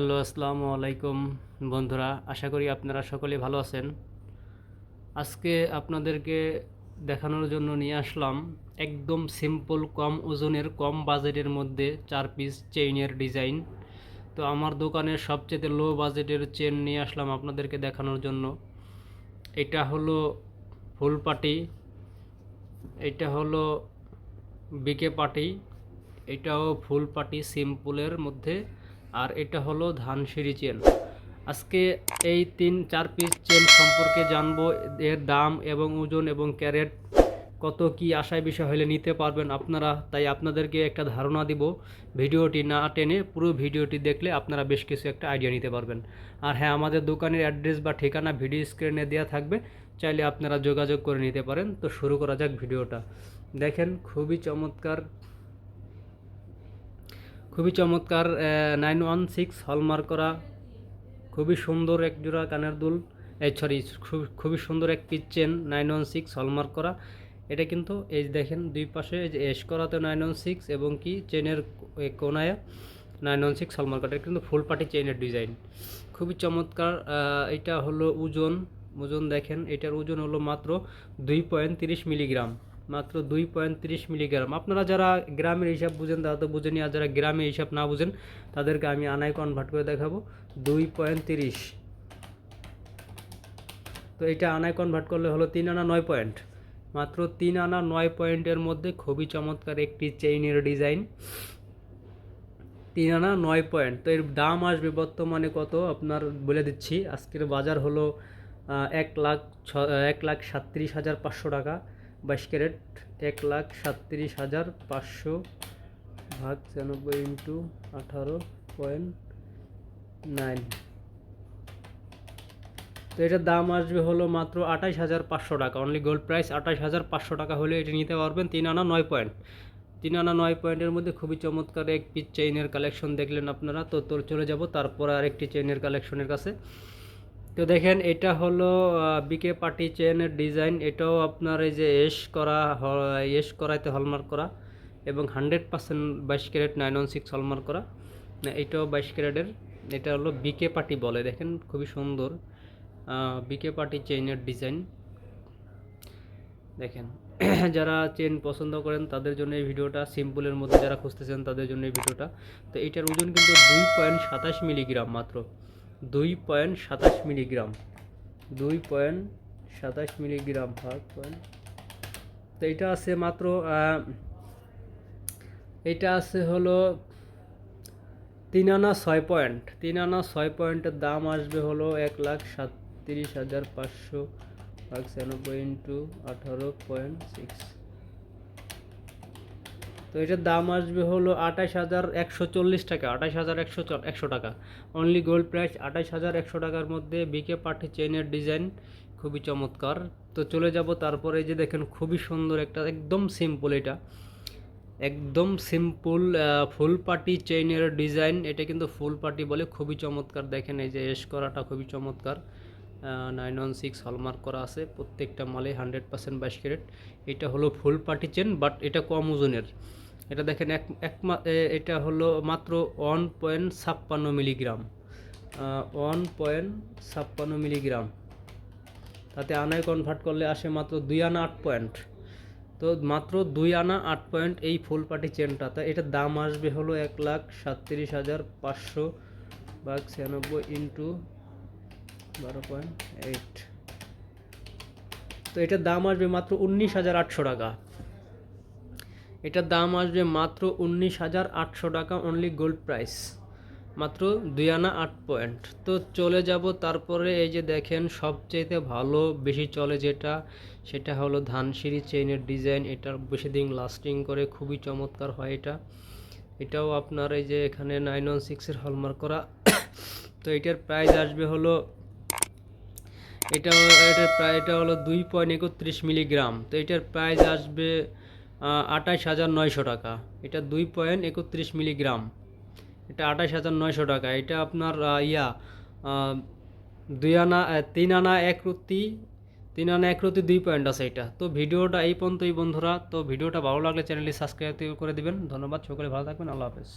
Hello, আসসালামু আলাইকুম বন্ধুরা, আশা করি আপনারা সকলে ভালো আছেন। আজকে আপনাদেরকে দেখানোর জন্য নিয়ে আসলাম একদম সিম্পল কম ওজনের, কম বাজেটের মধ্যে চার পিস চেইনের ডিজাইন তো আমার দোকানের সবচেয়ে লো বাজেটের চেন নিয়ে আসলাম আপনাদেরকে দেখানোর জন্য। এটা হলো ফুল পাটি, এটা হলো বিকে পাটি, এটাও ফুল পাটি সিম্পলের মধ্যে। আর এটা হলো ধানসিঁড়ি চেন। আজকে এই তিন, চার পিস চেন সম্পর্কে জানব, এর দাম এবং ওজন এবং ক্যারেট কত, কি আশায় বিষয় হলে নিতে পারবেন আপনারা, তাই আপনাদেরকে একটা ধারণা দিব। ভিডিওটি না টেনে পুরো ভিডিওটি দেখলে আপনারা বেশ কিছু একটা আইডিয়া নিতে পারবেন। আর হ্যাঁ আমাদের দোকানের অ্যাড্রেস বা ঠিকানা ভিডিও স্ক্রিনে দেওয়া থাকবে, চাইলে আপনারা যোগাযোগ করে নিতে পারেন। তো শুরু করা যাক ভিডিওটা। দেখেন, খুবই চমৎকার খুবই চমৎকার নাইন ওয়ান সিক্স হলমার্ক করা, খুবই সুন্দর এক জোড়া কানের দুল। এই সরি খুবই সুন্দর এক piece chain nine one six hallmark করা। এটা কিন্তু এই দেখেন, দুই পাশে এই যে এস করাতে নাইন ওয়ান সিক্স এবং কি চেনের কোনায় নাইন ওয়ান সিক্স হলমার্ক করা। এটা কিন্তু ফুল পাটি চেনের ডিজাইন খুবই চমৎকার এটা হলো ওজন। ওজন দেখেন, এটার ওজন হলো মাত্র দুই পয়েন্ট তিরিশ মিলিগ্রাম মাত্র দুই পয়েন্ট তিরিশ মিলিগ্রাম। আপনারা যারা গ্রামের হিসাব বুঝেন, তারা তো বুঝেনি, আর যারা গ্রামে হিসাব না বুঝেন, তাদেরকে আমি আনায় কনভার্ট করে দেখাবো। দুই পয়েন্ট তিরিশ। তো এটা আনায় কনভার্ট করলে হলো তিন আনা নয় পয়েন্ট। মাত্র তিন আনা নয় পয়েন্টের মধ্যে খুবই চমৎকার একটি চেইনের ডিজাইন তিন আনা নয় পয়েন্ট। তো এর দাম আসবে বর্তমানে কত? আপনার বলে দিচ্ছি, আজকের বাজার হলো এক লাখ ছ, এক লাখ সাতত্রিশ হাজার পাঁচশো টাকা। বাইশ ক্যারেট, এক লাখ সাতত্রিশ হাজার পাঁচশো ভাগ ছিয়ানব্বই ইন্টু আঠারো পয়েন্ট নাইন। তো এটার দাম আসবে হলো মাত্র আঠাশ হাজার পাঁচশো টাকা। অনলি গোল্ড প্রাইস আঠাশ হাজার পাঁচশো টাকা হলে এটি নিতে পারবেন তিন আনা নয় পয়েন্ট। তিন আনা নয় পয়েন্টের মধ্যে খুবই চমৎকার এক পিস চেইনের কালেকশন দেখলেন আপনারা। তো তো চলে যাব, তারপরে আরেকটি চেইনের কালেকশনের কাছে। তো দেখেন, এটা হলো বিকে পার্টি চেনের ডিজাইন এটাও আপনার এই যে এস করা এস করাইতে হলমার্ক করা এবং হান্ড্রেড পার্সেন্ট বাইশ carat nine one six hallmark করা। এটাও বাইশ ক্যারেটের। এটা হলো বিকে পার্টি বলে। দেখেন, খুবই সুন্দর বিকে পার্টি চেইনের ডিজাইন দেখেন, যারা চেন পছন্দ করেন, তাদের জন্য এই ভিডিওটা সিম্পলের মধ্যে যারা খুঁজতেছেন, তাদের জন্য এই ভিডিওটা। তো এটার ওজন কিন্তু দুই পয়েন্ট সাতাশ মিলিগ্রাম মাত্র। দুই পয়েন্ট সাতাশ মিলিগ্রাম। দুই পয়েন্ট সাতাশ মিলিগ্রাম ভাগ পয়েন্ট। তো এটা আছে মাত্র এটা আছে হলো তিন আনা ছয় পয়েন্ট। তিন আনা ছয় পয়েন্টের দাম আসবে হলো এক লাখ সাতত্রিশ হাজার পাঁচশো ছিয়ানব্বই ইন্টু আঠারো পয়েন্ট সিক্স। তো এটার দাম আসবে হলো আঠাশ হাজার একশো চল্লিশ টাকা, আঠাশ হাজার একশো একশো টাকা। অনলি গোল্ড প্রাইস আঠাশ হাজার একশো টাকার মধ্যে বিকে পার্টি চেইনের ডিজাইন খুবই চমৎকার। তো চলে যাব তারপরে যে দেখেন খুবই সুন্দর একটা একদম সিম্পল এটা। একদম সিম্পল ফুল পার্টি চেইনের ডিজাইন এটা কিন্তু ফুল পার্টি বলে খুবই চমৎকার। দেখেন এই যে এস করাটা খুবই চমৎকার। নাইন ওয়ান সিক্স হলমার্ক করা আছে। প্রত্যেকটা মালে হান্ড্রেড পার্সেন্ট বাইশ ক্যারেট। এটা হলো ফুল পার্টি চেন বাট এটা কম ওজনের। এটা দেখেন, এক এক এটা হলো মাত্র ওয়ান পয়েন্ট ছাপ্পান্ন মিলিগ্রাম ওয়ান পয়েন্ট ছাপ্পান্ন মিলিগ্রাম তাতে আনায় কনভার্ট করলে আসে মাত্র দুই আনা আট পয়েন্ট তো মাত্র দুই আনা আট পয়েন্ট এই ফুল পাটি চেনটা তা এটার দাম আসবে হলো এক লাখ সাতত্রিশ হাজার পাঁচশো বা ছিয়ানব্বই ইন্টু বারো পয়েন্ট এইট। তো এটার দাম আসবে মাত্র উনিশ হাজার আটশো টাকা। এটার দাম আসবে মাত্র উনিশ হাজার আটশো টাকা অনলি গোল্ড প্রাইস মাত্র দুই আনা আট পয়েন্ট। তো চলে যাব তারপরে এই যে দেখেন সবচেয়েতে ভালো বেশি চলে যেটা, সেটা হলো ধানসিঁড়ি চেইনের ডিজাইন এটা বেশি দিন লাস্টিং করে, খুবই চমৎকার হয় এটা। এটাও আপনার এই যে এখানে নাইন ওয়ান সিক্সের হলমার্ক করা। তো এটার প্রাইস আসবে হলো এটা এটার প্রায়, এটা হলো দুই পয়েন্ট একত্রিশ মিলিগ্রাম তো এটার প্রাইস আসবে আঠাশ হাজার নয়শো টাকা। এটা দুই পয়েন্ট একত্রিশ মিলিগ্রাম এটা আঠাশ হাজার নয়শো টাকা। এটা আপনার ইয়া দুই আনা তিন আনা এক রুতি তিন আনা এক রুতি দুই পয়েন্ট আছে এটা। তো ভিডিওটা এই পর্যন্তই বন্ধুরা। তো ভিডিওটা ভালো লাগলে চ্যানেলটি সাবস্ক্রাইব করে দেবেন। ধন্যবাদ। সকলে ভালো থাকবেন। আল্লাহ হাফেজ।